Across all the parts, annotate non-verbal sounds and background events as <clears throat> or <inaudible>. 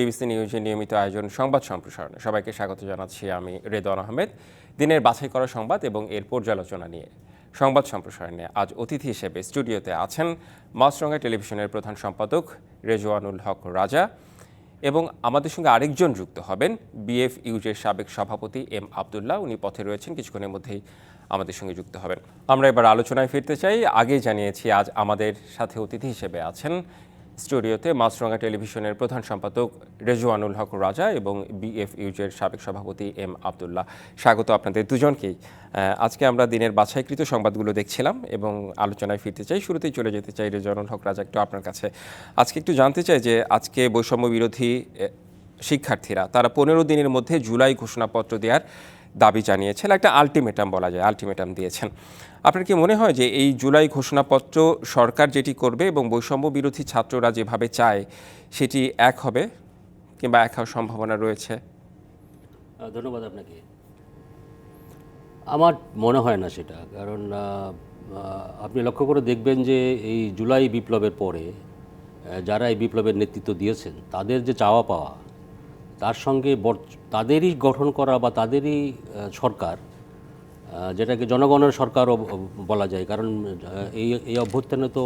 DBC নিউজের নিয়মিত আয়োজন সংবাদ সম্প্রসারণে। সবাইকে স্বাগত জানাচ্ছি আমি রেদওয়ান আহমেদ। দিনের বাছাই করা সংবাদ এবং এর পর্যালোচনা নিয়ে। সংবাদ সম্প্রসারণে আজ অতিথি হিসেবে স্টুডিওতে আছেন মাছরঙ্গা টেলিভিশনের প্রধান সম্পাদক রেজওয়ানুল হক রাজা এবং আমাদের সঙ্গে আরেকজন যুক্ত হবেন বিএফ ইউজের সাবেক সভাপতি এম আবদুল্লাহ। উনি পথে রয়েছেন, কিছুক্ষণের মধ্যেই আমাদের সঙ্গে যুক্ত হবেন। আমরা এবার আলোচনায় ফিরতে চাই। আগেই জানিয়েছি, আজ আমাদের সাথে অতিথি হিসেবে আছেন স্টুডিওতে মাছরঙ্গা টেলিভিশনের প্রধান সম্পাদক রেজওয়ানুল হক রাজা এবং বিএফ ইউজের সাবেক সভাপতি এম আবদুল্লাহ। স্বাগত আপনাদের দুজনকেই। আজকে আমরা দিনের বাছাইকৃত সংবাদগুলো দেখছিলাম এবং আলোচনায় ফিরতে চাই। শুরুতেই চলে যেতে চাই রেজওয়ানুল হক রাজা একটু আপনার কাছে। আজকে একটু জানতে চাই যে আজকে বৈষম্য বিরোধী শিক্ষার্থীরা, তারা পনেরো দিনের মধ্যে জুলাই ঘোষণাপত্র দেওয়ার দাবি জানিয়েছেন, একটা আলটিমেটাম বলা যায় আলটিমেটাম দিয়েছেন। আপনার কি মনে হয় যে এই জুলাই ঘোষণাপত্র সরকার যেটি করবে এবং বৈষম্য বিরোধী ছাত্ররা যেভাবে চায়, সেটি এক হবে কিংবা এক হওয়ার সম্ভাবনা রয়েছে? ধন্যবাদ আপনাকে। আমার মনে হয় না সেটা, কারণ আপনি লক্ষ্য করে দেখবেন যে এই জুলাই বিপ্লবের পরে যারা এই বিপ্লবের নেতৃত্ব দিয়েছেন, তাদের যে চাওয়া পাওয়া তার সঙ্গে তাদেরই গঠন করা বা তাদেরই সরকার যেটাকে জনগণের সরকারও বলা যায় কারণ এই এই অভ্যুত্থানে তো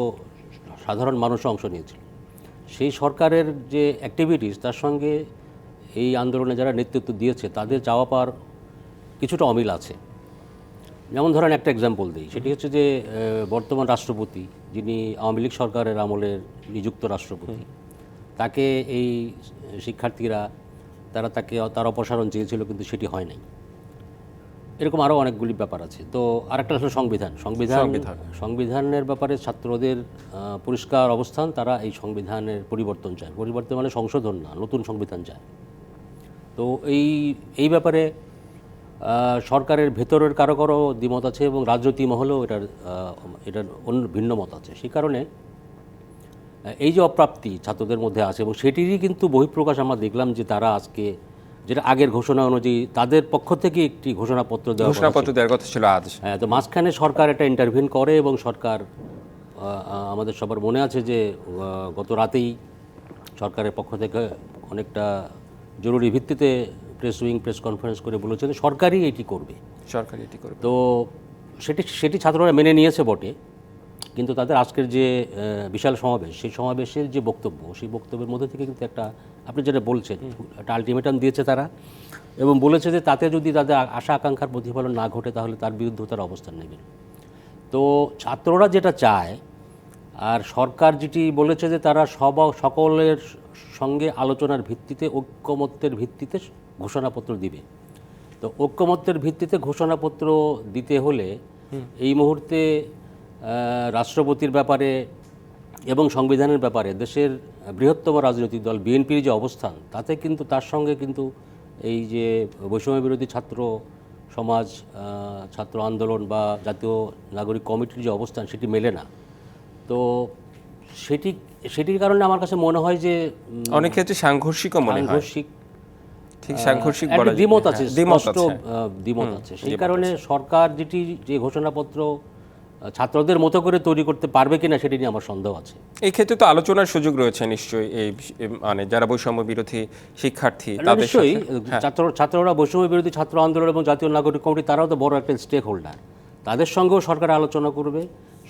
সাধারণ মানুষ অংশ নিয়েছিল। সেই সরকারের যে অ্যাক্টিভিটিস তার সঙ্গে এই আন্দোলনে যারা নেতৃত্ব দিয়েছে তাদের চাওয়া পাওয়ার কিছুটা অমিল আছে। যেমন ধরেন একটা এক্সাম্পল দিই সেটি হচ্ছে যে বর্তমান রাষ্ট্রপতি যিনি আওয়ামী লীগ সরকারের আমলের নিযুক্ত রাষ্ট্রপতি তাকে এই শিক্ষার্থীরা তারা তাকে তার অপসারণ চেয়েছিল কিন্তু সেটি হয় নাই। এরকম আরও অনেকগুলি ব্যাপার আছে। তো আরেকটা হলো সংবিধান। সংবিধান সংবিধান। সংবিধানের ব্যাপারে ছাত্রদের পরিষ্কার অবস্থান তারা এই সংবিধানের পরিবর্তন চায়। পরিবর্তন মানে সংশোধন না নতুন সংবিধান চায়। তো এই এই ব্যাপারে সরকারের ভেতরের কারও কারও দ্বিমত আছে এবং রাজনৈতিক মহলেও এটার এটার অন্য ভিন্ন মত আছে। সেই কারণে এই যে অপ্রাপ্তি ছাত্রদের মধ্যে আছে এবং সেটিরই কিন্তু বহিঃপ্রকাশ আমরা দেখলাম যে তারা আজকে যেটা আগের ঘোষণা অনুযায়ী তাদের পক্ষ থেকে একটি ঘোষণাপত্র দেওয়া ঘোষণাপত্র দেওয়ার কথা ছিল আজ। হ্যাঁ তো মাঝখানে সরকার একটা ইন্টারভিউ করে এবং সরকার আমাদের সবার মনে আছে যে গত রাতেই সরকারের পক্ষ থেকে অনেকটা জরুরি ভিত্তিতে প্রেস উইং প্রেস কনফারেন্স করে বলেছে যে সরকারই এটি করবে। সরকার এটি করবে। তো সেটি সেটি ছাত্ররা মেনে নিয়েছে বটে। কিন্তু তাদের আজকের যে বিশাল সমাবেশ সেই সমাবেশের যে বক্তব্য সেই বক্তব্যের মধ্যে থেকে কিন্তু একটা আপনি যেটা বলছেন একটা আলটিমেটাম দিয়েছে তারা এবং বলেছে যে তাতে যদি তাদের আশা আকাঙ্ক্ষার প্রতিফলন না ঘটে তাহলে তার বিরুদ্ধে তারা অবস্থান নেবেন তো ছাত্ররা যেটা চায় আর সরকার যেটি বলেছে যে তারা সব সকলের সঙ্গে আলোচনার ভিত্তিতে ঐক্যমত্যের ভিত্তিতে ঘোষণাপত্র দিবে। তো ঐক্যমত্যের ভিত্তিতে ঘোষণাপত্র দিতে হলে এই মুহূর্তে রাষ্ট্রপতির ব্যাপারে এবং সংবিধানের ব্যাপারে দেশের বৃহত্তম রাজনৈতিক দল বিএনপির যে অবস্থান তাতে কিন্তু তার সঙ্গে কিন্তু এই যে বৈষম্য বিরোধী ছাত্র সমাজ ছাত্র আন্দোলন বা জাতীয় নাগরিক কমিটির যে অবস্থান সেটি মেলে না। তো সেটি সেটির কারণে আমার কাছে মনে হয় যে অনেক ক্ষেত্রে সাংঘর্ষিকও মনে হয়। সাংঘর্ষিক ঠিক সাংঘর্ষিক দ্বিমত আছে হ্যাঁ, দ্বিমত আছে। সেই কারণে সরকার যেটি যে ঘোষণাপত্র ছাত্রদের মতো করে তৈরি করতে পারবে কিনা সেটি নিয়ে আমার সন্দেহ আছে। এই ক্ষেত্রে তো আলোচনার সুযোগ রয়েছে নিশ্চয়ই এই মানে যারা বৈষম্য বিরোধী শিক্ষার্থী নিশ্চয়ই হ্যাঁ। ছাত্র ছাত্ররা বৈষম্য বিরোধী ছাত্র আন্দোলন এবং জাতীয় নাগরিক কমিটি তারাও তো বড় একটা স্টেক হোল্ডার তাদের সঙ্গেও সরকার আলোচনা করবে।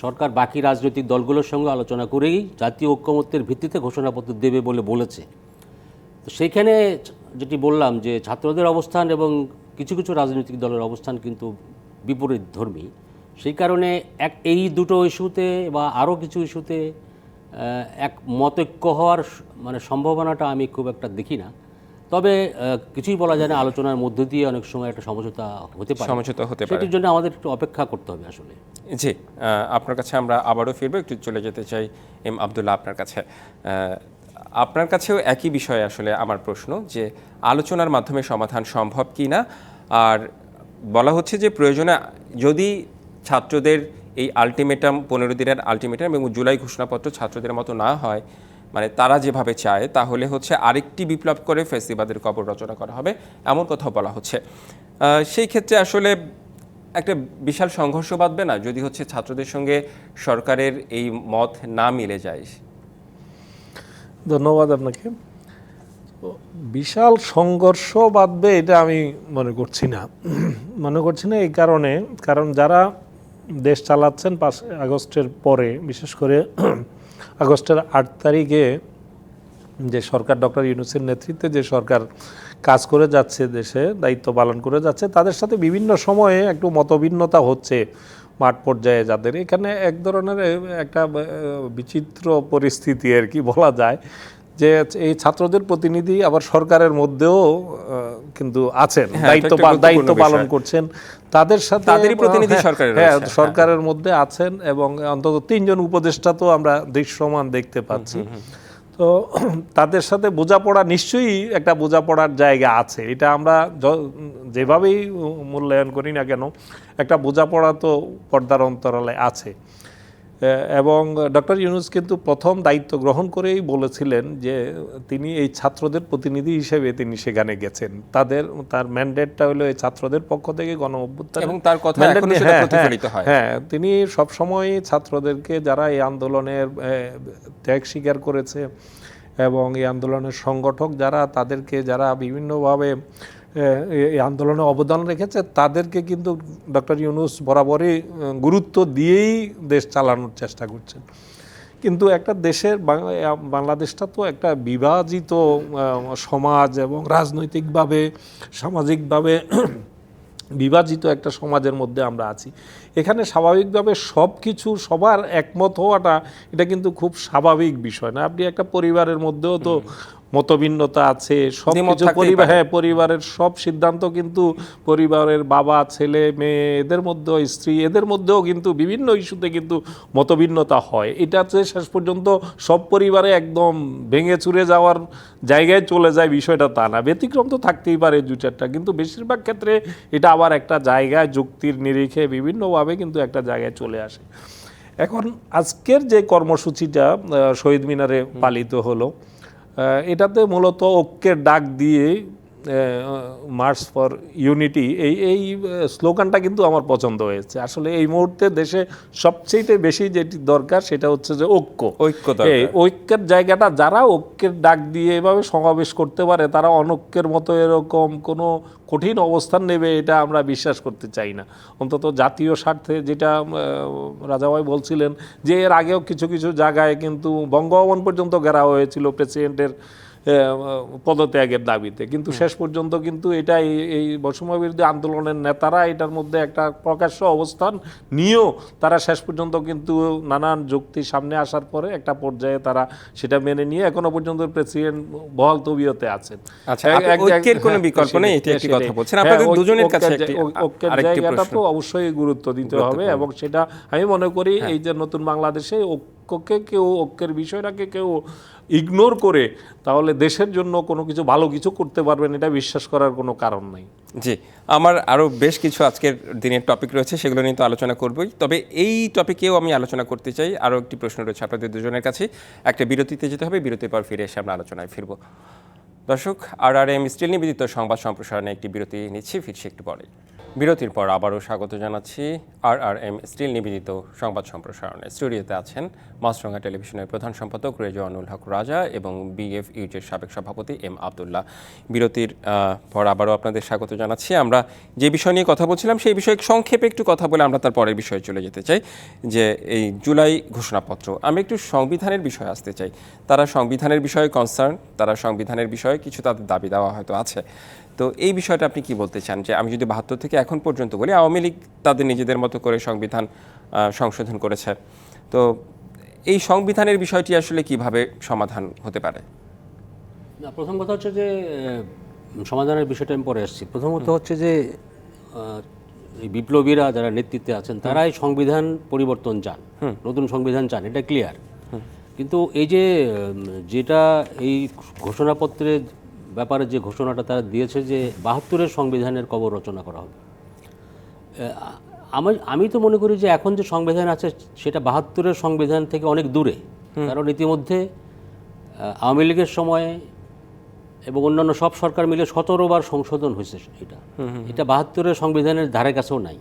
সরকার বাকি রাজনৈতিক দলগুলোর সঙ্গে আলোচনা করেই জাতীয় ঐক্যমত্যের ভিত্তিতে ঘোষণাপত্র দেবে বলে বলেছে। তো সেইখানে যেটি বললাম যে ছাত্রদের অবস্থান এবং কিছু কিছু রাজনৈতিক দলের অবস্থান কিন্তু বিপরীত ধর্মী সেই কারণে এক এই দুটো ইস্যুতে বা আরও কিছু ইস্যুতে এক মতৈক্য হওয়ার মানে সম্ভাবনাটা আমি খুব একটা দেখি না। তবে কিছুই বলা যায় না আলোচনার মধ্য দিয়ে অনেক সময় একটা সমঝোতা হতে পারে। সমঝোতা হতে পারে। সেটির জন্য আমাদের একটু অপেক্ষা করতে হবে আসলে। জি আপনার কাছে আমরা আবারও ফিরবো একটু চলে যেতে চাই এম আবদুল্লাহ আপনার কাছে। আপনার কাছেও একই বিষয়ে আসলে আমার প্রশ্ন যে আলোচনার মাধ্যমে সমাধান সম্ভব কি না আর বলা হচ্ছে যে প্রয়োজনে যদি ছাত্রদের এই আলটিমেটাম পনেরো দিনের আলটিমেটাম এবং জুলাই ঘোষণাপত্র ছাত্রদের মতো না হয় মানে তারা যেভাবে চায়, তাহলে হচ্ছে আরেকটি বিপ্লব করে ফেসিবাদের কবর রচনা করা হবে, এমন কথাও বলা হচ্ছে। সেই ক্ষেত্রে আসলে একটা বিশাল সংঘর্ষ বাঁধবে না, যদি হচ্ছে ছাত্রদের সঙ্গে সরকারের এই মত না মিলে যায়? ধন্যবাদ আপনাকে। বিশাল সংঘর্ষ বাঁধবে এটা আমি মনে করছি না। মনে করছি না এই কারণে, কারণ যারা দেশ চালাচ্ছেন পাঁচ আগস্টের পরে, বিশেষ করে <clears throat> আগস্টের আট তারিখে যে সরকার, ডক্টর ইউনুসের নেতৃত্বে যে সরকার কাজ করে যাচ্ছে, দেশে দায়িত্ব পালন করে যাচ্ছে, তাদের সাথে বিভিন্ন সময়ে একটু মতভিন্নতা হচ্ছে মাঠ পর্যায়ে যাদের। এখানে এক ধরনের একটা বিচিত্র পরিস্থিতি আর কি বলা যায়। যে এই ছাত্রদের প্রতিনিধি আবার সরকারের মধ্যেও কিন্তু আছেন হ্যাঁ, দায়িত্ব দায়িত্ব পালন করছেন। তাদের সাথে তাদেরই প্রতিনিধি হ্যাঁ, সরকারে হ্যাঁ হ্যাঁ। সরকারের মধ্যে আছেন এবং অন্তত তিনজন উপদেষ্টা তো আমরা দৃশ্যমান দেখতে পাচ্ছি। তো <clears throat> তাদের সাথে বোঝাপড়া নিশ্চয়ই একটা বোঝাপড়ার জায়গা আছে। এটা আমরা যেভাবেই মূল্যায়ন করি না কেন একটা বোঝাপড়া তো পর্দার অন্তরালে আছে। এবং ডক্টর ইউনুস কিন্তু প্রথম দায়িত্ব গ্রহণ করেই বলেছিলেন যে তিনি এই ছাত্রদের প্রতিনিধি হিসেবে তিনি সেখানে গেছেন তাদের তার ম্যান্ডেটটা হলো এই ছাত্রদের পক্ষ থেকে গণ অভ্যুত্থান এবং তার কথা এখনও সেটা হ্যাঁ, প্রতিফলিত হ্যাঁ, হয়। তিনি সবসময় ছাত্রদেরকে যারা এই আন্দোলনের ত্যাগ স্বীকার করেছে এবং এই আন্দোলনের সংগঠক যারা তাদেরকে যারা বিভিন্নভাবে এই আন্দোলনে অবদান রেখেছে, তাদেরকে কিন্তু ডক্টর ইউনুস বরাবরই গুরুত্ব দিয়েই দেশ চালানোর চেষ্টা করছেন। কিন্তু একটা দেশের বাংলাদেশটা তো একটা বিভাজিত সমাজ এবং রাজনৈতিকভাবে, সামাজিকভাবে বিভাজিত একটা সমাজের মধ্যে আমরা আছি। এখানে স্বাভাবিকভাবে সব কিছু সবার একমত হওয়াটা, এটা কিন্তু খুব স্বাভাবিক বিষয় না। আপনি একটা পরিবারের মধ্যেও তো মতভিন্নতা আছে সব কিছু পরিবার হ্যাঁ পরিবারের সব সিদ্ধান্ত কিন্তু পরিবারের বাবা ছেলে মেয়ে এদের মধ্যেও স্ত্রী এদের মধ্যেও কিন্তু বিভিন্ন ইস্যুতে কিন্তু মতভিন্নতা হয়। এটা হচ্ছে শেষ পর্যন্ত সব পরিবারে একদম ভেঙে চুরে যাওয়ার জায়গায় চলে যায় বিষয়টা তা না। ব্যতিক্রম তো থাকতেই পারে দু চারটা কিন্তু বেশিরভাগ ক্ষেত্রে এটা আবার একটা জায়গায় যুক্তির নিরিখে বিভিন্নভাবে কিন্তু একটা জায়গায় চলে আসে। এখন আজকের যে কর্মসূচিটা শহীদ মিনারে পালিত হলো এটাতে মূলত ঐক্যের ডাক দিয়ে মার্চ ফর ইউনিটি এই এই স্লোগানটা কিন্তু আমার পছন্দ হয়েছে। আসলে এই মুহূর্তে দেশে সবচেয়ে বেশি যেটি দরকার সেটা হচ্ছে যে ঐক্য। ঐক্য এই ঐক্যের জায়গাটা যারা ঐক্যের ডাক দিয়ে এভাবে সমাবেশ করতে পারে তারা অনৈক্যের মতো এরকম কোনো কঠিন অবস্থান নেবে এটা আমরা বিশ্বাস করতে চাই না। অন্তত জাতীয় স্বার্থে যেটা রাজাভাই বলছিলেন যে এর আগেও কিছু কিছু জায়গায় কিন্তু বঙ্গভবন পর্যন্ত ঘেরা হয়েছিল প্রেসিডেন্টের পদত্যাগের দাবিতে। কিন্তু শেষ পর্যন্ত কিন্তু এটা এই- বৈষম্য বিরোধী আন্দোলনের নেতারা এটার মধ্যে একটা প্রকাশ্য অবস্থান নিয়েও তারা শেষ পর্যন্ত কিন্তু নানান যুক্তি সামনে আসার পরে একটা পর্যায়ে তারা সেটা মেনে নিয়ে এখনও পর্যন্ত প্রেসিডেন্ট বহাল তবিয়তে আছেন। আচ্ছা, ঐক্যের কোনো হ্যাঁ, বিকল্প নেই, এটি একটি কথা বলছেন। হ্যাঁ, আপনাদের দুজনের কাছে একটি- ঐ- ঐক্যের আরেকটি জায়গাটা তো অবশ্যই গুরুত্ব দিতে হবে এবং সেটা আমি মনে করি হ্যাঁ। এই যে নতুন বাংলাদেশে ঐক্যকে কেউ ঐক্যের বিষয়টাকে কেউ ইগনোর করে তাহলে দেশের জন্য কোনো কিছু ভালো কিছু করতে পারবেন এটা বিশ্বাস করার কোনো কারণ নাই। জি, আমার আরও বেশ কিছু আজকের দিনের টপিক রয়েছে, সেগুলো নিয়ে তো আলোচনা করবই। তবে এই টপিকেও আমি আলোচনা করতে চাই। আরও একটি প্রশ্ন রয়েছে আপনাদের দুজনের কাছে। একটা বিরতিতে যেতে হবে, বিরতির পর ফিরে এসে আমরা আলোচনায় ফিরব। দর্শক, আর আর এম স্টিল নিবেদিত সংবাদ সম্প্রসারণে একটি বিরতি নিচ্ছি, ফিরছি একটু পরে বিরতির পর আবারও স্বাগত জানাচ্ছি আর আর এম স্টিল নিবেদিত সংবাদ সম্প্রসারণে। স্টুডিওতে আছেন মাছরঙ্গা টেলিভিশনের প্রধান সম্পাদক রেজওয়ানুল হক রাজা এবং বিএফ ইউজের সাবেক সভাপতি এম আবদুল্লাহ। বিরতির পর আবারও আপনাদের স্বাগত জানাচ্ছি। আমরা যে বিষয় নিয়ে কথা বলছিলাম, সেই বিষয়ে সংক্ষেপে একটু কথা বলে আমরা তার পরের বিষয়ে চলে যেতে চাই, যে এই জুলাই ঘোষণাপত্র। আমি একটু সংবিধানের বিষয়ে আসতে চাই। তারা সংবিধানের বিষয়ে কনসার্ন তারা সংবিধানের বিষয়ে কিছু তাদের দাবি দেওয়া হয়তো আছে। তো এই বিষয়টা আপনি কি বলতে চান? যে আমি যদি বাহাত্তর থেকে এখন পর্যন্ত বলি আওয়ামী লীগ তাদের নিজেদের মতো করে সংবিধান সংশোধন করেছে। তো এই সংবিধানের বিষয়টি আসলে কীভাবে সমাধান হতে পারে? না প্রথম কথা হচ্ছে যে সমাধানের বিষয়টা আমি পরে আসছি। প্রথমত হচ্ছে যে বিপ্লবীরা যারা নেতৃত্বে আছেন তারাই সংবিধান পরিবর্তন চান। নতুন সংবিধান চান এটা ক্লিয়ার। কিন্তু এই যে যেটা এই ঘোষণাপত্রের ব্যাপারে যে ঘোষণাটা তারা দিয়েছে যে বাহাত্তরের সংবিধানের কবর রচনা করা হবে। আমার আমি আমি তো মনে করি যে এখন যে সংবিধান আছে সেটা বাহাত্তরের সংবিধান থেকে অনেক দূরে। কারণ ইতিমধ্যে আওয়ামী লীগের সময়ে এবং অন্যান্য সব সরকার মিলে সতেরো বার সংশোধন হয়েছে এটা। এটা বাহাত্তরের সংবিধানের ধারে কাছেও নাই।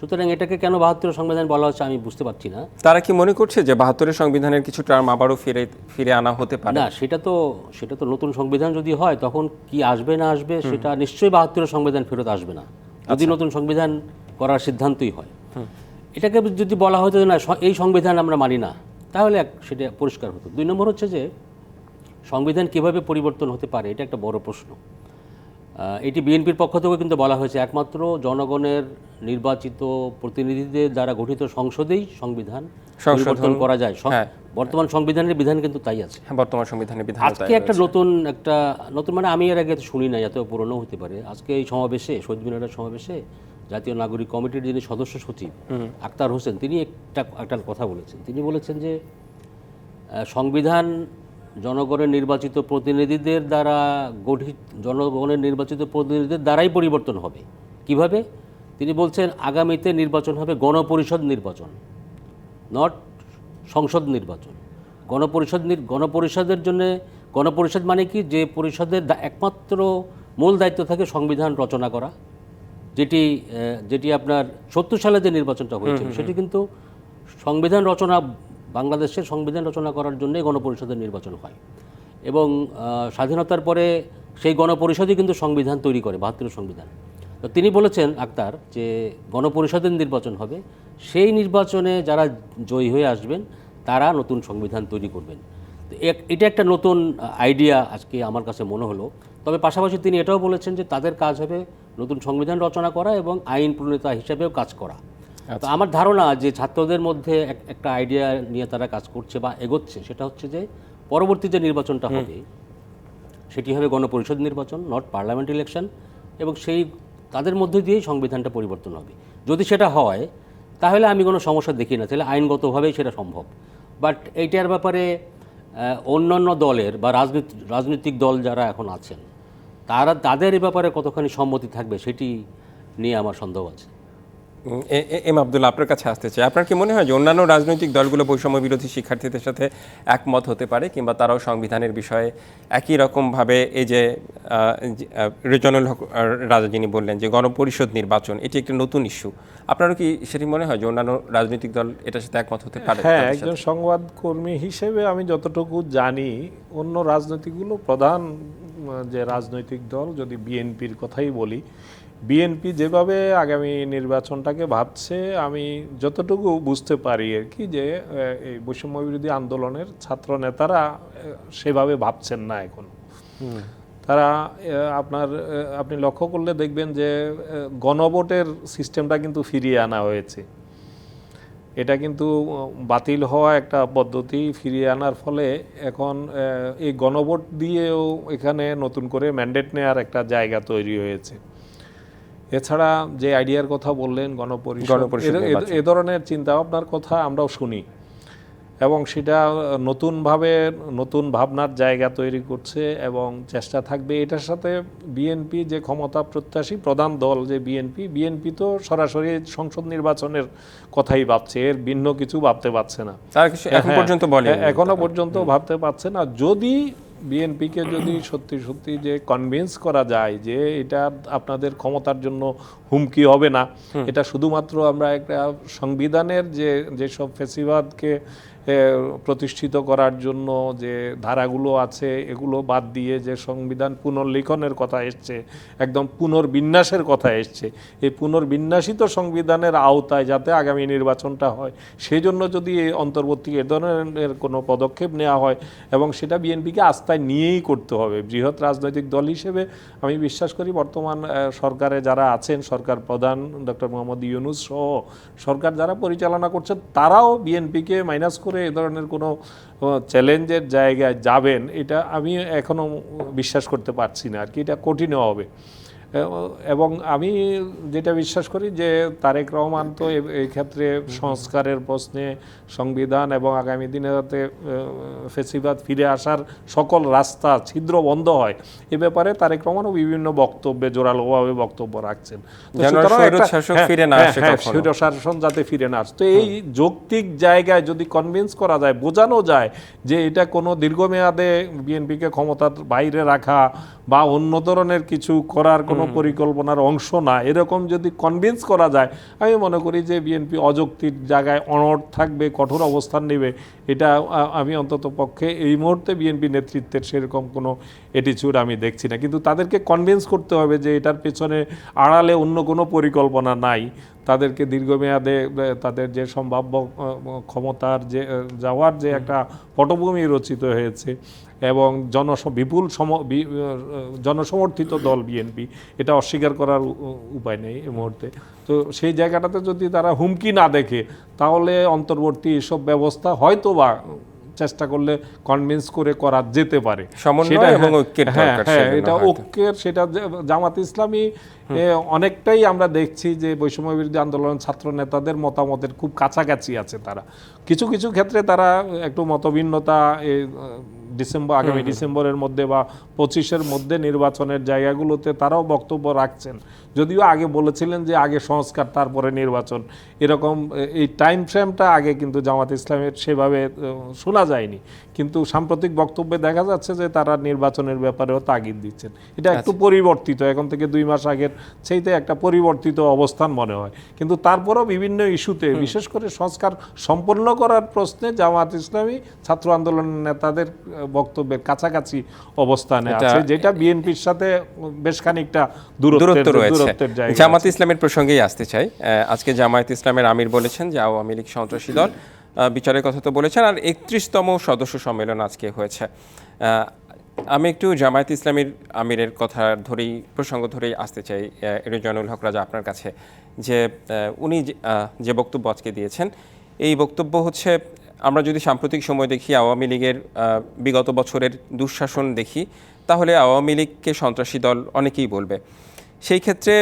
সুতরাং এটাকে কেন বাহাত্তরের সংবিধান বলা হচ্ছে আমি বুঝতে পারছি না। তারা কি মনে করছে যে বাহাত্তরের সংবিধানের কিছু টার্ম আবারও ফিরে ফিরে আনা হতে পারে? না সেটা তো সেটা তো নতুন সংবিধান যদি হয় তখন কি আসবে না আসবে সেটা নিশ্চয়ই বাহাত্তরের সংবিধান ফেরত আসবে না। যদি নতুন সংবিধান করার সিদ্ধান্তই হয়। এটাকে যদি বলা হতো যে না এই সংবিধান আমরা মানি না তাহলে এক- সেটা পরিষ্কার হতো। দুই নম্বর হচ্ছে যে সংবিধান কীভাবে পরিবর্তন হতে পারে এটা একটা বড় প্রশ্ন। এটি বিএনপির পক্ষ থেকে কিন্তু বলা হয়েছে একমাত্র জনগণের নির্বাচিত প্রতিনিধিদের দ্বারা গঠিত সংসদেই সংবিধান পরিবর্তন করা যায়। হ্যাঁ। বর্তমান সংবিধানের বিধান কিন্তু তাই আছে। হ্যাঁ বর্তমান সংবিধানের বিধান আজকে একটা নতুন একটা নতুন মানে আমি এর আগে শুনি না এত পুরনো হতে পারে। আজকে এই সমাবেশে শহীদ মিনারের সমাবেশে জাতীয় নাগরিক কমিটির যিনি সদস্য সচিব আক্তার হোসেন তিনি একটা একটা কথা বলেছেন। তিনি বলেছেন যে সংবিধান জনগণের নির্বাচিত প্রতিনিধিদের দ্বারা গঠিত জনগণের নির্বাচিত প্রতিনিধিদের দ্বারাই পরিবর্তন হবে। কীভাবে? তিনি বলছেন আগামীতে নির্বাচন হবে গণপরিষদ নির্বাচন নট সংসদ নির্বাচন। গণপরিষদ গণপরিষদের জন্য গণপরিষদ মানে কি? যে পরিষদের একমাত্র মূল দায়িত্ব থাকে সংবিধান রচনা করা। যেটি যেটি আপনার সত্তর সালে যে নির্বাচনটা হয়েছিল সেটি কিন্তু সংবিধান রচনা বাংলাদেশের সংবিধান রচনা করার জন্যই গণপরিষদের নির্বাচন হয়। এবং স্বাধীনতার পরে সেই গণপরিষদই কিন্তু সংবিধান তৈরি করে বাহাত্তর সংবিধান। তো তিনি বলেছেন, আক্তার, যে গণপরিষদের নির্বাচন হবে, সেই নির্বাচনে যারা জয়ী হয়ে আসবেন, তারা নতুন সংবিধান তৈরি করবেন। তো এটা একটা নতুন আইডিয়া আজকে আমার কাছে মনে হলো। তবে পাশাপাশি তিনি এটাও বলেছেন যে তাদের কাজ হবে নতুন সংবিধান রচনা করা এবং আইন প্রণেতা হিসেবেও কাজ করা। তো আমার ধারণা যে ছাত্রদের মধ্যে এক- একটা আইডিয়া নিয়ে তারা কাজ করছে বা এগোচ্ছে সেটা হচ্ছে যে পরবর্তী যে নির্বাচনটা হবে সেটি হবে গণপরিষদ নির্বাচন নট পার্লামেন্ট ইলেকশন এবং সেই তাদের মধ্যে দিয়েই সংবিধানটা পরিবর্তন হবে। যদি সেটা হয় তাহলে আমি কোনো সমস্যা দেখি না তাহলে আইনগতভাবেই সেটা সম্ভব। বাট এইটার ব্যাপারে অন্যান্য দলের বা রাজনীতি রাজনৈতিক দল যারা এখন আছেন তারা তাদের এ ব্যাপারে কতখানি সম্মতি থাকবে সেটি নিয়ে আমার সন্দেহ আছে। এম আব্দুল্লাহ আপনার কাছে আসতে চাই। আপনার কি মনে হয় যে অন্যান্য রাজনৈতিক দলগুলো বৈষম্য বিরোধী শিক্ষার্থীদের সাথে একমত হতে পারে কিংবা তারাও সংবিধানের বিষয়ে একই রকমভাবে এই যে রিজনাল রাজা যিনি বললেন যে গণপরিষদ নির্বাচন এটি একটি নতুন ইস্যু। আপনারও কি সেটি মনে হয় যে অন্যান্য রাজনৈতিক দল এটার সাথে একমত হতে পারে হ্যাঁ একজন সংবাদকর্মী হিসেবে আমি যতটুকু জানি অন্য রাজনৈতিকগুলো প্রধান যে রাজনৈতিক দল যদি বিএনপির কথাই বলি বিএনপি যেভাবে আগামী নির্বাচনটাকে ভাবছে আমি যতটুকু বুঝতে পারি আর কি যে এই বৈষম্য বিরোধী আন্দোলনের ছাত্র নেতারা সেভাবে ভাবছেন না এখন। তারা আপনার আপনি লক্ষ্য করলে দেখবেন যে গণভোটের সিস্টেমটা কিন্তু ফিরিয়ে আনা হয়েছে। এটা কিন্তু বাতিল হওয়া একটা পদ্ধতি ফিরিয়ে আনার ফলে এখন এই গণভোট দিয়েও এখানে নতুন করে ম্যান্ডেট নেওয়ার একটা জায়গা তৈরি হয়েছে। এছাড়া যে আইডিয়ার কথা বললেন গণপরিষদ এ ধরনের চিন্তা ভাবনার কথা আমরাও শুনি। এবং সেটা নতুনভাবে নতুন ভাবনার জায়গা তৈরি করছে এবং চেষ্টা থাকবে। এটার সাথে বিএনপি যে ক্ষমতা প্রত্যাশী প্রধান দল যে বিএনপি বিএনপি তো সরাসরি সংসদ নির্বাচনের কথাই ভাবছে। এর ভিন্ন কিছু ভাবতে পারছে না। হ্যাঁ, পর্যন্ত বলে এখনও পর্যন্ত ভাবতে পারছে না। যদি বিএনপিকে যদি সত্যি সত্যি যে কনভিন্স করা যায় যে এটা আপনাদের ক্ষমতার জন্য হুমকি হবে না। এটা শুধুমাত্র আমরা একটা সংবিধানের যে যেসব ফেসিবাদকে প্রতিষ্ঠিত করার জন্য যে ধারাগুলো আছে এগুলো বাদ দিয়ে যে সংবিধান পুনর্লিখনের কথা এসছে একদম পুনর্বিন্যাসের কথা এসছে এই পুনর্বিন্যাসিত সংবিধানের আওতায় যাতে আগামী নির্বাচনটা হয় সেই জন্য যদি এই অন্তর্বর্তী এ ধরনের কোনো পদক্ষেপ নেওয়া হয় এবং সেটা বিএনপিকে আস্থায় নিয়েই করতে হবে বৃহৎ রাজনৈতিক দল হিসেবে আমি বিশ্বাস করি বর্তমান সরকারে যারা আছেন সরকার প্রধান ডক্টর মোহাম্মদ ইউনুস সহ সরকার যারা পরিচালনা করছে, তারাও বিএনপিকে মাইনাস করে এ ধরনের কোনো চ্যালেঞ্জের জায়গায় যাবেন, এটা আমি এখনও বিশ্বাস করতে পারছি না আর কি। এটা কঠিনও হবে। এবং আমি যেটা বিশ্বাস করি যে তারেক রহমান তো এই ক্ষেত্রে সংস্কারের প্রশ্নে সংবিধান এবং আগামী দিনে যাতে ফেসিবাদ ফিরে আসার সকল রাস্তা ছিদ্র বন্ধ হয় এ ব্যাপারে তারেক রহমানও বিভিন্ন বক্তব্যে জোরালোভাবে বক্তব্য রাখছেন। হ্যাঁ, হ্যাঁ, হ্যাঁ, শাসন যাতে ফিরে না আসে। তো এই যৌক্তিক জায়গায় যদি কনভিন্স করা যায় বোঝানো যায় যে এটা কোনো দীর্ঘমেয়াদে বিএনপিকে ক্ষমতার বাইরে রাখা বা অন্য ধরনের কিছু করার কোনো পরিকল্পনার অংশ না এরকম যদি কনভিন্স করা যায় আমি মনে করি যে বিএনপি অযৌক্তিক জায়গায় অনড় থাকবে কঠোর অবস্থান নেবে এটা আমি অন্তত পক্ষে এই মুহূর্তে বিএনপি নেতৃত্বের সেরকম কোনো এটিচিউড আমি দেখছি না। কিন্তু তাদেরকে কনভিন্স করতে হবে যে এটার পেছনে আড়ালে অন্য কোনো পরিকল্পনা নাই। তাদেরকে দীর্ঘমেয়াদে তাদের যে সম্ভাব্য ক্ষমতার যে যাওয়ার যে একটা পটভূমি রচিত হয়েছে এবং জনস বিপুল সম জনসমর্থিত দল বিএনপি এটা অস্বীকার করার উপায় নেই এই মুহূর্তে। তো সেই জায়গাটাতে যদি তারা হুমকি না দেখে তাহলে অন্তর্বর্তী এসব ব্যবস্থা হয়তো বা চেষ্টা করলে কনভিন্স করে করা যেতে পারে। হ্যাঁ, ঐক্যের হ্যাঁ, হ্যাঁ, এটা। ঐক্যের সেটা জামাত ইসলামী অনেকটাই আমরা দেখছি যে বৈষম্য বিরোধী আন্দোলন ছাত্র নেতাদের মতামতের খুব কাছাকাছি আছে তারা। কিছু কিছু ক্ষেত্রে তারা একটু মতভিন্নতা ডিসেম্বর আগামী ডিসেম্বরের মধ্যে বা পঁচিশের মধ্যে নির্বাচনের জায়গাগুলোতে তারাও বক্তব্য রাখছেন। যদিও আগে বলেছিলেন যে আগে সংস্কার তারপরে নির্বাচন। এরকম এই টাইম ফ্রেমটা আগে কিন্তু জামাত ইসলামের সেভাবে শোনা যায়নি। কিন্তু সাম্প্রতিক বক্তব্যে দেখা যাচ্ছে যে তারা নির্বাচনের ব্যাপারেও তাগিদ দিচ্ছেন। এটা একটু পরিবর্তিত এখন থেকে দুই মাস আগের সেইতে একটা পরিবর্তিত অবস্থান মনে হয়। কিন্তু তারপরও বিভিন্ন ইস্যুতে বিশেষ করে সংস্কার সম্পন্ন করার প্রশ্নে জামাত ইসলামী ছাত্র আন্দোলনের নেতাদের বক্তব্যের কাছাকাছি অবস্থানে আছে যেটা বিএনপির সাথে বেশ খানিকটা দূরত্ব রয়েছে। জামাত ইসলামের প্রসঙ্গেই আসতে চাই। আজকে জামায়াত ইসলামের আমির বলেছেন যে আওয়ামী লীগ সন্ত্রাসী দল বিচারের কথা তো বলেছেন। আর একত্রিশতম সদস্য সম্মেলন আজকে হয়েছে। আমি একটু জামায়াত ইসলামীর আমিরের কথা ধরেই প্রসঙ্গ ধরেই আসতে চাই রেজানুল হক রাজা আপনার কাছে। যে উনি যে বক্তব্য আজকে দিয়েছেন এই বক্তব্য হচ্ছে আমরা যদি সাম্প্রতিক সময় দেখি আওয়ামী লীগের বিগত বছরের দুঃশাসন দেখি, তাহলে আওয়ামী লীগকে সন্ত্রাসী দল অনেকেই বলবে। সেই ক্ষেত্রে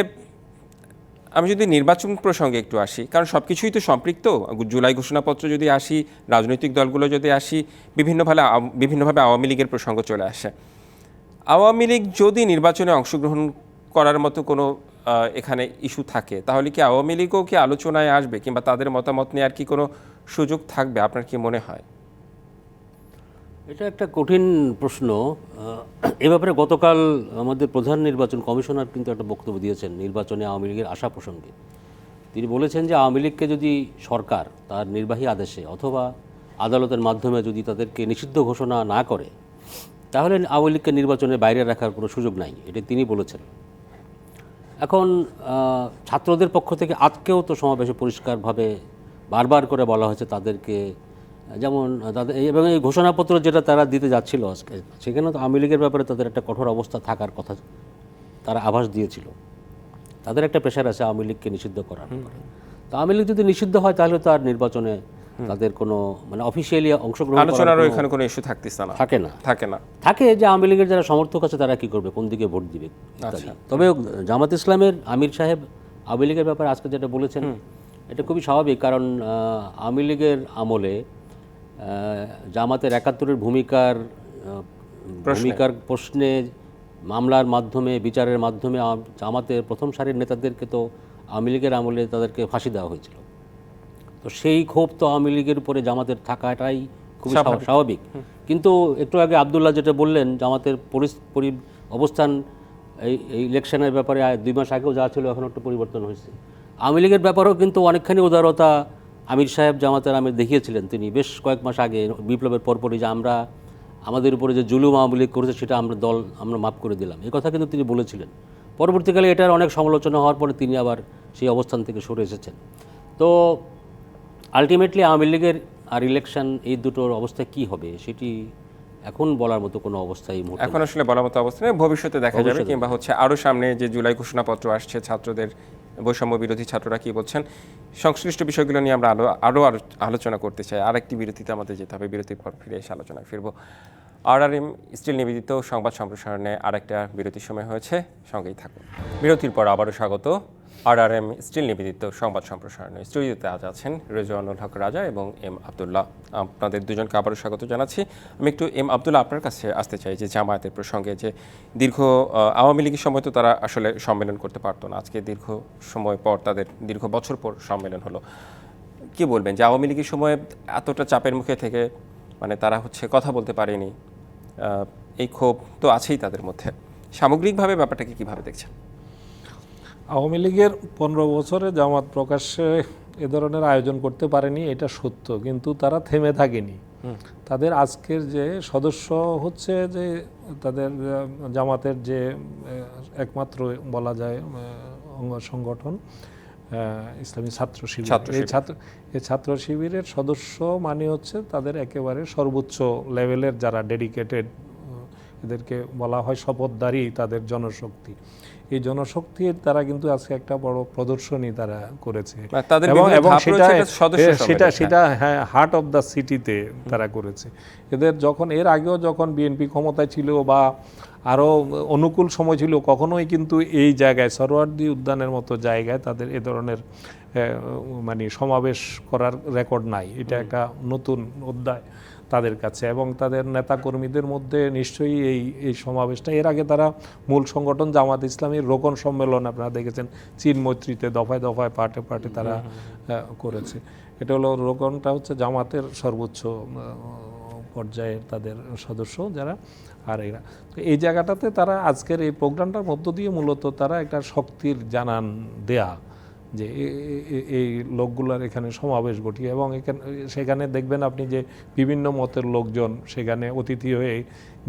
আমি যদি নির্বাচন প্রসঙ্গে একটু আসি, কারণ সব কিছুই তো সম্পৃক্ত। জুলাই ঘোষণাপত্র যদি আসি, রাজনৈতিক দলগুলো যদি আসি, বিভিন্নভাবে বিভিন্নভাবে আওয়ামী লীগের প্রসঙ্গ চলে আসে। আওয়ামী লীগ যদি নির্বাচনে অংশগ্রহণ করার মতো কোনো এখানে ইস্যু থাকে, তাহলে কি আওয়ামী লীগও কি আলোচনায় আসবে, কিংবা তাদের মতামত নেওয়ার কি কোনো সুযোগ থাকবে, আপনার কি মনে হয়? এটা একটা কঠিন প্রশ্ন। এ ব্যাপারে গতকাল আমাদের প্রধান নির্বাচন কমিশনার কিন্তু একটা বক্তব্য দিয়েছেন নির্বাচনে আওয়ামী লীগের আশা প্রসঙ্গে। তিনি বলেছেন যে আওয়ামী লীগকে যদি সরকার তার নির্বাহী আদেশে অথবা আদালতের মাধ্যমে যদি তাদেরকে নিষিদ্ধ ঘোষণা না করে, তাহলে আওয়ামী লীগকে নির্বাচনের বাইরে রাখার কোনো সুযোগ নাই, এটা তিনি বলেছেন। এখন ছাত্রদের পক্ষ থেকে আজকেও তো সমাবেশে পরিষ্কারভাবে বারবার করে বলা হয়েছে তাদেরকে যেমন তাদের এই- এবং এই ঘোষণাপত্র যেটা তারা দিতে যাচ্ছিল আজকে সেখানে তো আওয়ামী লীগের ব্যাপারে তাদের একটা কঠোর অবস্থা থাকার কথা তারা আভাস দিয়েছিল। তাদের একটা প্রেশার আছে আওয়ামী লীগকে নিষিদ্ধ করার তো আওয়ামী লীগ যদি নিষিদ্ধ হয় তাহলে তো আর নির্বাচনে তাদের কোনো মানে অফিসিয়ালি অংশগ্রহণ করার আলোচনারও কোনো- ইস্যু থাকতেছে না। থাকে না। থাকে না। থাকে যে আওয়ামী লীগের যারা সমর্থক আছে তারা কি করবে কোন দিকে ভোট দিবে তবে জামাত ইসলামের আমির সাহেব আওয়ামী লীগের ব্যাপারে আজকে যেটা বলেছেন এটা খুবই স্বাভাবিক কারণ আওয়ামী লীগের আমলে জামাতের একাত্তরের ভূমিকার ভূমিকার প্রশ্নে মামলার মাধ্যমে বিচারের মাধ্যমে জামাতের প্রথম সারির নেতাদেরকে তো আওয়ামী লীগের আমলে তাদেরকে ফাঁসি দেওয়া হয়েছিল। তো সেই ক্ষোভ তো আওয়ামী লীগের উপরে জামাতের থাকাটাই খুবই স্বাভাবিক। কিন্তু একটু আগে আবদুল্লাহ যেটা বললেন জামাতের পরি- অবস্থান এই ইলেকশনের ব্যাপারে দুই মাস আগেও যা ছিল এখন একটু পরিবর্তন হয়েছে। আওয়ামী লীগের ব্যাপারেও কিন্তু অনেকখানি উদারতা আমির সাহেব জামাতের আমির দেখিয়েছিলেন তিনি বেশ কয়েক মাস আগে বিপ্লবের পরপরই যে আমরা আমাদের উপরে যে জুলুম আওয়ামী লীগ করেছে সেটা আমরা দল আমরা মাফ করে দিলাম। এই কথা কিন্তু তিনি বলেছিলেন। পরবর্তীকালে এটার অনেক সমালোচনা হওয়ার পরে তিনি আবার সেই অবস্থান থেকে সরে এসেছেন। তো আলটিমেটলি আওয়ামী লীগের আর ইলেকশন এই দুটোর অবস্থা কি হবে সেটি এখন বলার মতো কোনো অবস্থাই এখন আসলে বলার মতো অবস্থা নেই। ভবিষ্যতে দেখা যাবে কিংবা হচ্ছে আরও সামনে যে জুলাই ঘোষণাপত্র আসছে ছাত্রদের বৈষম্য বিরোধী ছাত্ররা কি বলছেন? সংশ্লিষ্ট বিষয়গুলো নিয়ে আমরা আরও আরও আলোচনা করতে চাই। আরেকটি বিরতিতে আমাদের যেতে হবে। বিরতির পর ফিরে এসে আলোচনায় ফিরবো। আর আর এম স্টিল নিবেদিত সংবাদ সম্প্রসারণে আরেকটা বিরতির সময় হয়েছে, সঙ্গেই থাকুন। বিরতির পর আবারও স্বাগত আর আর এম স্টিল নিবেদিত সংবাদ সম্প্রসারণে। স্টুডিওতে আজ আছেন রেজওয়ানুল হক রাজা এবং এম আবদুল্লাহ। আপনাদের দুজনকে আবারও স্বাগত জানাচ্ছি। আমি একটু এম আবদুল্লাহ আপনার কাছে আসতে চাই যে জামায়াতের প্রসঙ্গে যে দীর্ঘ আওয়ামী লীগের সময় তো তারা আসলে সম্মেলন করতে পারতো না। আজকে দীর্ঘ সময় পর তাদের, দীর্ঘ বছর পর সম্মেলন হলো। কি বলবেন যে আওয়ামী লীগের সময় এতটা চাপের মুখে থেকে মানে তারা হচ্ছে কথা বলতে পারেনি এই ক্ষোভ তো আছেই তাদের মধ্যে। সামগ্রিকভাবে ব্যাপারটাকে কীভাবে দেখছেন? আওয়ামী লীগের পনেরো বছরে জামাত প্রকাশ্যে এ ধরনের আয়োজন করতে পারেনি এটা সত্য। কিন্তু তারা থেমে থাকেনি। তাদের আজকের যে সদস্য হচ্ছে যে তাদের জামাতের যে একমাত্র বলা যায় অঙ্গ সংগঠন ইসলামী ছাত্র শিবির। এই ছাত্র এই ছাত্র শিবিরের সদস্য মানে হচ্ছে তাদের একেবারে সর্বোচ্চ লেভেলের যারা ডেডিকেটেড এদেরকে বলা হয় শপথদারী তাদের জনশক্তি। এই জনশক্তির তারা কিন্তু আজকে একটা বড় প্রদর্শনী তারা করেছে। তাদের এবং সেটা সেটা সেটা হ্যাঁ। হার্ট অফ দ্য সিটিতে তারা করেছে। এদের যখন এর আগেও যখন বিএনপি ক্ষমতায় ছিল বা আরও অনুকূল সময় ছিল কখনোই কিন্তু এই জায়গায় সরোয়ার্দি উদ্যানের মতো জায়গায় তাদের এ ধরনের মানে সমাবেশ করার রেকর্ড নাই। এটা একটা নতুন অধ্যায় তাদের কাছে এবং তাদের নেতাকর্মীদের মধ্যে নিশ্চয়ই এই এই সমাবেশটা এর আগে তারা মূল সংগঠন জামাত ইসলামীর রোকন সম্মেলন আপনারা দেখেছেন চীন মৈত্রীতে দফায় দফায় পার্টে পার্টে তারা করেছে। এটা হলো রোকনটা হচ্ছে জামাতের সর্বোচ্চ পর্যায়ের তাদের সদস্য যারা আর এরা। তো এই জায়গাটাতে তারা আজকের এই প্রোগ্রামটার মধ্য দিয়ে মূলত তারা একটা শক্তির জানান দেয়া যে এই লোকগুলোর এখানে সমাবেশ ঘটিয়ে এবং এখানে, সেখানে দেখবেন আপনি যে বিভিন্ন মতের লোকজন সেখানে অতিথি হয়ে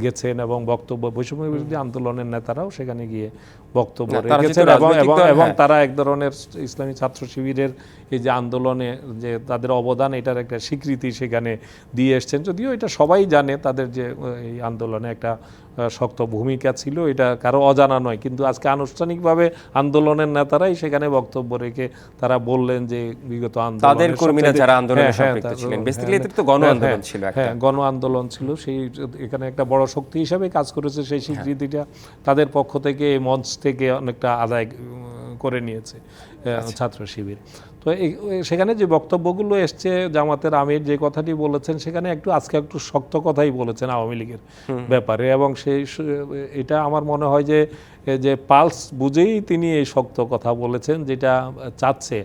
গেছেন এবং বক্তব্য বৈষম্য বিরোধী আন্দোলনের নেতারাও সেখানে গিয়ে বক্তব্য রেখেছেন এবং এবং হ্যাঁ। তারা এক ধরনের ইসলামী ছাত্র শিবিরের এই যে আন্দোলনে যে তাদের অবদান এটার একটা স্বীকৃতি সেখানে দিয়ে এসছেন যদিও এটা সবাই জানে তাদের যে এই আন্দোলনে একটা শক্ত ভূমিকা ছিল এটা কারও অজানা নয় কিন্তু আজকে আনুষ্ঠানিকভাবে আন্দোলনের নেতারাই সেখানে বক্তব্য রেখে তারা বললেন যে বিগত আন্দোলন তাদের কর্মীরা যারা আন্দোলনে সম্পৃক্ত ছিলেন। Basically এদের তো গণ আন্দোলন ছিল একটা। হ্যাঁ গণ আন্দোলন ছিল সেই এখানে একটা বড় শক্তি হিসাবে কাজ করেছে সেই হ্যাঁ। স্বীকৃতিটা তাদের পক্ষ থেকে এই মঞ্চ থেকে অনেকটা আদায় করে নিয়েছে আচ্ছা। ছাত্র শিবির তো সেখানে যে বক্তব্যগুলো এসছে জামাতের আমির যে কথাটি বলেছেন সেখানে একটু আজকে একটু শক্ত কথাই বলেছেন আওয়ামী লীগের ব্যাপারে এবং সেই এটা আমার মনে হয় যে যে পালস বুঝেই তিনি এই শক্ত কথা বলেছেন যেটা চাচ্ছে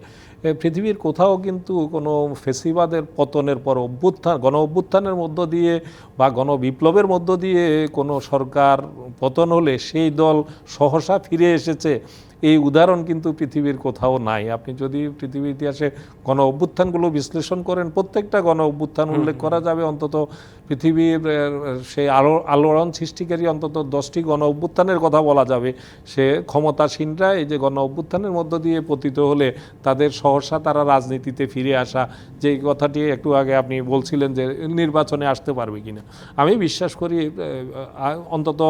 পৃথিবীর কোথাও কিন্তু কোনো ফেসিবাদের পতনের পর অভ্যুত্থান গণ অভ্যুত্থানের মধ্য দিয়ে বা গণবিপ্লবের মধ্য দিয়ে কোনো সরকার পতন হলে সেই দল সহসা ফিরে এসেছে। এই উদাহরণ কিন্তু পৃথিবীর কোথাও নাই। আপনি যদি পৃথিবীর ইতিহাসে গণ অভ্যুত্থানগুলো বিশ্লেষণ করেন প্রত্যেকটা গণ অভ্যুত্থান উল্লেখ করা যাবে। অন্তত পৃথিবীর সেই আলো, আলোড়ন সৃষ্টিকারী অন্তত দশটি গণ অভ্যুত্থানের কথা বলা যাবে। সে ক্ষমতাসীনরা এই যে গণ অভ্যুত্থানের মধ্য দিয়ে পতিত হলে তাদের সহসা তারা রাজনীতিতে ফিরে আসা, যে কথাটি একটু আগে আপনি বলছিলেন যে নির্বাচনে আসতে পারবে কিনা। আমি বিশ্বাস করি অন্তত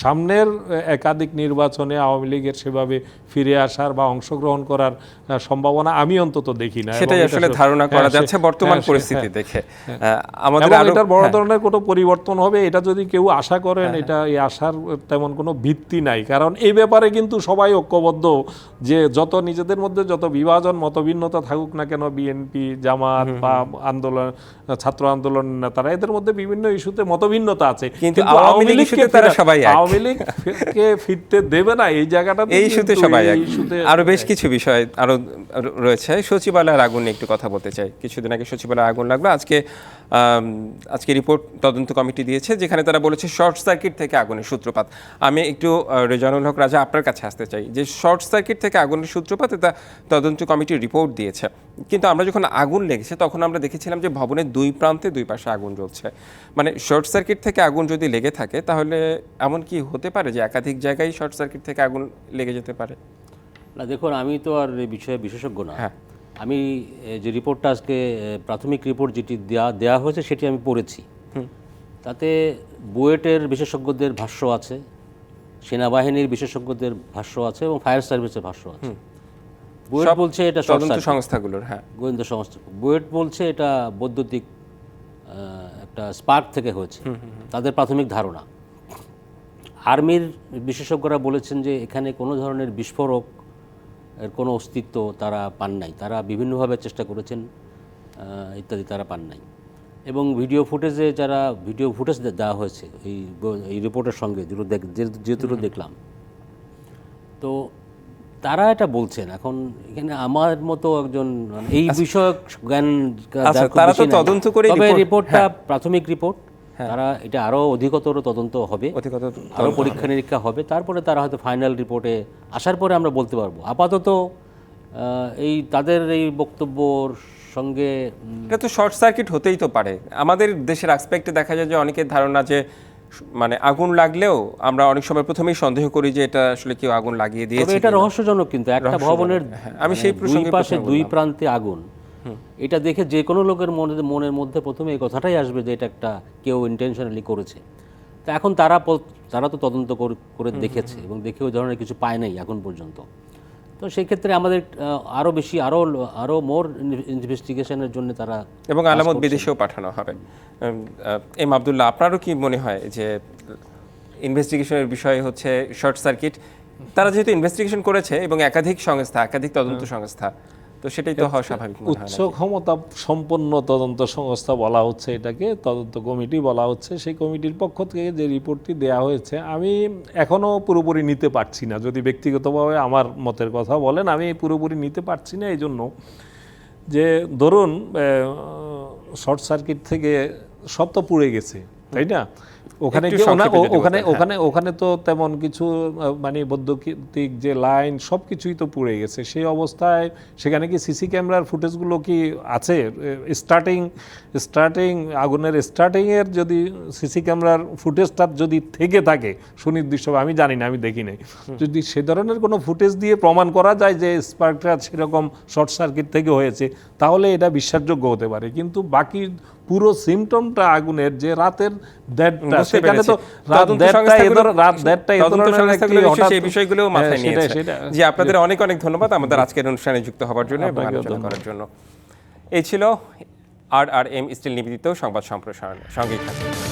সামনের একাধিক নির্বাচনে আওয়ামী লীগের সেভাবে ফিরে আসার বা অংশগ্রহণ করার সম্ভাবনা আমি অন্তত দেখি না সেটাই আসলে ধারণা করা হ্যাঁ, যাচ্ছে বর্তমান হ্যাঁ, পরিস্থিতি হ্যাঁ। দেখে আমাদের এটার বড়। ধরনের কোনো পরিবর্তন হবে এটা যদি কেউ আশা করেন এটা এই আশার তেমন কোনো ভিত্তি নাই কারণ এই ব্যাপারে কিন্তু সবাই ঐক্যবদ্ধ যে যত নিজেদের মধ্যে যত বিভাজন মতভিন্নতা থাকুক না কেন বিএনপি জামাত বা আন্দোলন ছাত্র আন্দোলন নেতারা এদের মধ্যে বিভিন্ন ইস্যুতে মতভিন্নতা আছে কিন্তু আওয়ামী লীগ ইস্যুতে তারা সবাই। আওয়ামী লীগ কে ফিরতে দেবে না এই জায়গাটা এই ইস্যুতে সবাই এক। ইস্যুতে আরও বেশ কিছু বিষয় আরও র- রয়েছে। সচিবালয়ের আগুন নিয়ে একটু কথা বলতে চাই। কিছুদিন আগে সচিবালয়ে আগুন লাগল। আজকে আজকে রিপোর্ট তদন্ত কমিটি দিয়েছে, যেখানে তারা বলেছে শর্ট সার্কিট থেকে আগুনের সূত্রপাত। আমি একটু রেজানুল হক রাজা আপনার কাছে আসতে চাই। যে শর্ট সার্কিট থেকে আগুনের সূত্রপাত, এটা তদন্ত কমিটি রিপোর্ট দিয়েছে। কিন্তু আমরা যখন আগুন লেগেছে, তখন আমরা দেখেছিলাম যে ভবনের দুই প্রান্তে দুই পাশে আগুন জ্বলছে। মানে শর্ট সার্কিট থেকে আগুন যদি লেগে থাকে, তাহলে এমন কি হতে পারে যে একাধিক জায়গায় শর্ট সার্কিট থেকে আগুন লেগে যেতে পারে? না দেখুন আমি তো আর এই বিষয়ে বিশেষজ্ঞ না। হ্যাঁ। আমি যে রিপোর্টটা আজকে প্রাথমিক রিপোর্ট যেটি দেওয়া দেওয়া হয়েছে সেটি আমি পড়েছি। তাতে বুয়েটের বিশেষজ্ঞদের ভাষ্য আছে সেনাবাহিনীর বিশেষজ্ঞদের ভাষ্য আছে এবং ফায়ার সার্ভিসের ভাষ্য আছে। বুয়েট বলছে এটা তদন্ত সংস্থাগুলোর হ্যাঁ। গোয়েন্দা সংস্থা। বুয়েট বলছে এটা বৈদ্যুতিক একটা স্পার্ক থেকে হয়েছে। তাদের প্রাথমিক ধারণা। আর্মির বিশেষজ্ঞরা বলেছেন যে এখানে কোনো ধরনের বিস্ফোরক এর কোনো অস্তিত্ব তারা পান নাই। তারা বিভিন্নভাবে চেষ্টা করেছেন ইত্যাদি তারা পান নাই। এবং ভিডিও ফুটেজে যারা ভিডিও ফুটেজ দেওয়া হয়েছে এই এই রিপোর্টের সঙ্গে যেগুলো দেখলাম তো তারা এটা বলছেন। এখন এখানে আমার মতো একজন মানে এই বিষয়ক জ্ঞান আচ্ছা, তারা তো তদন্ত করে রিপোর্টটা প্রাথমিক রিপোর্ট তারা এটা আরও অধিকতর তদন্ত হবে আরও পরীক্ষা নিরীক্ষা হবে। তারপরে তারা হয়তো ফাইনাল রিপোর্টে আসার পরে আমরা বলতে পারব। আপাতত এই তাদের এই বক্তব্যর সঙ্গে এটা তো শর্ট সার্কিট হতেই তো পারে। আমাদের দেশের অ্যাসপেক্টে দেখা যায় যে অনেকের ধারণা যে মানে আগুন লাগলেও আমরা অনেক সময় প্রথমেই সন্দেহ করি যে এটা আসলে কেউ আগুন লাগিয়ে দিয়েছে এটা রহস্যজনক কিন্তু একটা ভবনের হ্যাঁ, আমি সেই প্রসঙ্গে পাশে দুই প্রান্তে আগুন। এটা দেখে যে কোনো লোকের মনে মনের মধ্যে প্রথমে এই কথাটাই আসবে যে এটা একটা কেউ ইন্টেনশনালি করেছে। তো এখন তারা তারা তো তদন্ত কর- দেখেছে এবং দেখে ওই ধরনের কিছু পায় নাই এখন পর্যন্ত। তো সেই ক্ষেত্রে আমাদের আহ, আরও বেশি আরও আরও মোর ইনভেস্টিগেশনের জন্য তারা এবং আলামত বিদেশেও পাঠানো হবে। এম আবদুল্লাহ আপনারও কি মনে হয় যে ইনভেস্টিগেশনের বিষয় হচ্ছে শর্ট সার্কিট তারা যেহেতু ইনভেস্টিগেশন করেছে এবং একাধিক সংস্থা একাধিক তদন্ত সংস্থা তো সেটাই তো হওয়া স্বাভাবিক উচ্চ ক্ষমতা সম্পন্ন তদন্ত সংস্থা বলা হচ্ছে এটাকে তদন্ত কমিটি বলা হচ্ছে। সেই কমিটির পক্ষ থেকে যে রিপোর্টটি দেয়া হয়েছে আমি এখনও পুরোপুরি নিতে পারছি না। যদি ব্যক্তিগতভাবে আমার মতের কথা বলেন আমি পুরোপুরি নিতে পারছি না। এই জন্য যে ধরুন শর্ট সার্কিট থেকে সব তো পুড়ে গেছে। তাই না? ওখানে কি ওখানে হ্যাঁ। ওখানে ওখানে তো তেমন কিছু মানে বৈদ্যুতিক যে লাইন সব কিছুই তো পুড়ে গেছে। সেই অবস্থায় সেখানে কি সিসি ক্যামেরার ফুটেজগুলো কি আছে? স্টার্টিং স্টার্টিং আগুনের স্টার্টিংয়ের যদি সিসি ক্যামেরার ফুটেজটা যদি থেকে থাকে সুনির্দিষ্টভাবে আমি জানি না আমি দেখি নাই। যদি সে ধরনের কোনো ফুটেজ দিয়ে প্রমাণ করা যায় যে স্পার্কটা সেরকম শর্ট সার্কিট থেকে হয়েছে তাহলে এটা বিশ্বাসযোগ্য হতে পারে। কিন্তু বাকি পুরো সিমটমটা আগুনের যে রাতের দেড়টা সেখানে তো রাত রাত সেই মাথায় হ্যাঁ, নিয়েছে। জি আপনাদের অনেক অনেক ধন্যবাদ আমাদের আজকের অনুষ্ঠানে যুক্ত হওয়ার জন্য এবং আলোচনা করার জন্য। এই ছিল আর আর এম স্টিল নিবেদিত সংবাদ সম্প্রসারণ। সঙ্গে থাকুন।